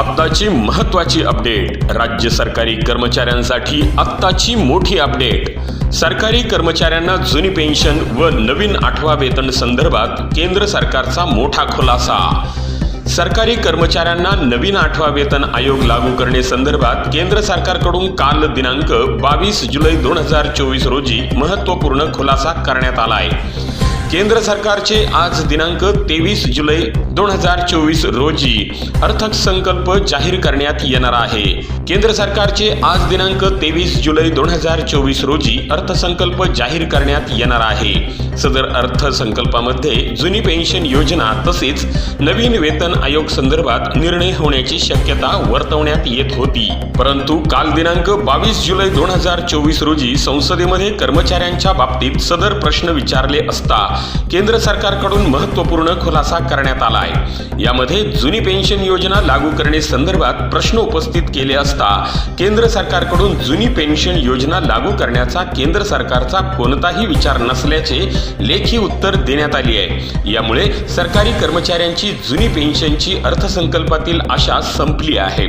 आत्ताची महत्त्वाची अपडेट. राज्य सरकारी कर्मचाऱ्यांसाठी आत्ताची मोठी अपडेट. सरकारी कर्मचाऱ्यांना जुनी पेन्शन व नवीन आठवा वेतन संदर्भात केंद्र सरकारचा मोठा खुलासा. सरकारी कर्मचाऱ्यांना नवीन आठवा वेतन आयोग लागू करणे संदर्भात केंद्र सरकारकडून काल दिनांक बावीस जुलै दोन हजार चोवीस रोजी महत्त्वपूर्ण खुलासा करण्यात आला आहे केंद्र सरकारचे आज दिनांक तेवीस जुलै दोन हजार चोवीस रोजी अर्थसंकल्प जाहीर करण्यात येणार आहे. केंद्र सरकारचे आज दिनांक तेवीस जुलै दोन हजार चोवीस रोजी अर्थसंकल्प जाहीर करण्यात येणार आहे. सदर अर्थसंकल्पामध्ये जुनी पेन्शन योजना तसेच नवीन वेतन आयोग संदर्भात निर्णय होण्याची शक्यता वर्तवण्यात येत होती. परंतु काल दिनांक बावीस जुलै दोन हजार चोवीस रोजी संसदेमध्ये कर्मचाऱ्यांच्या बाबतीत सदर प्रश्न विचारले असता केंद्र सरकारकडून महत्त्वपूर्ण खुलासा करण्यात आला आहे. यामध्ये जुनी पेन्शन योजना लागू करणे संदर्भात प्रश्न उपस्थित केले असता केंद्र सरकारकडून जुनी पेन्शन योजना लागू करण्याचा केंद्र सरकारचा कोणताही विचार नसल्याचे लेखी उत्तर देण्यात आली आहे. यामुळे सरकारी कर्मचाऱ्यांची जुनी पेन्शनची अर्थसंकल्पातील आशा संपली आहे.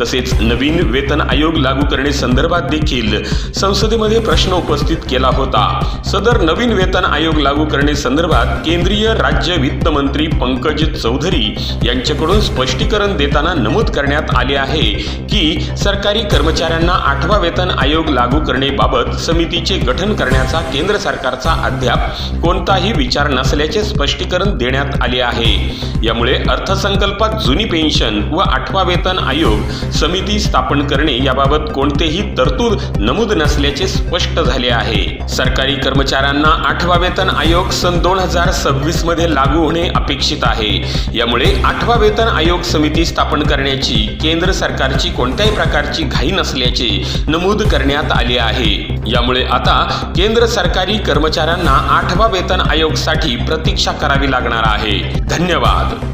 तसेच नवीन वेतन आयोग लागू करणे संदर्भात देखील संसदेमध्ये प्रश्न उपस्थित केला होता. सदर नवीन वेतन आयोग लागू करणे संदर्भात केंद्रीय राज्य वित्त मंत्री पंकज चौधरी यांच्याकडून स्पष्टीकरण देताना नमूद करण्यात आले आहे की सरकारी कर्मचाऱ्यांना आठवा वेतन आयोग लागू करण्याबाबत समितीचे गठन करण्याचा केंद्र सरकारचा अद्याप कोणताही विचार नसल्याचे स्पष्टीकरण देण्यात आले आहे. यामुळे अर्थसंकल्पात जुनी पेन्शन व आठवा वेतन आयोग समिती स्थापन करणे याबाबत कोणतेही तरतूद नमूद नसल्याचे स्पष्ट झाले आहे. सरकारी कर्मचाऱ्यांना आठवा वेतन आयोग सन दोन हजार सव्वीसमध्ये लागू होणे अपेक्षित आहे. यामुळे आठवा वेतन आयोग समिती स्थापन करण्याची केंद्र सरकारची कोणत्याही प्रकारची घाई नसल्याचे नमूद करण्यात आले आहे. यामुळे आता केंद्र सरकारी कर्मचाऱ्यांना आठवा वेतन आयोगसाठी प्रतीक्षा करावी लागणार आहे. धन्यवाद.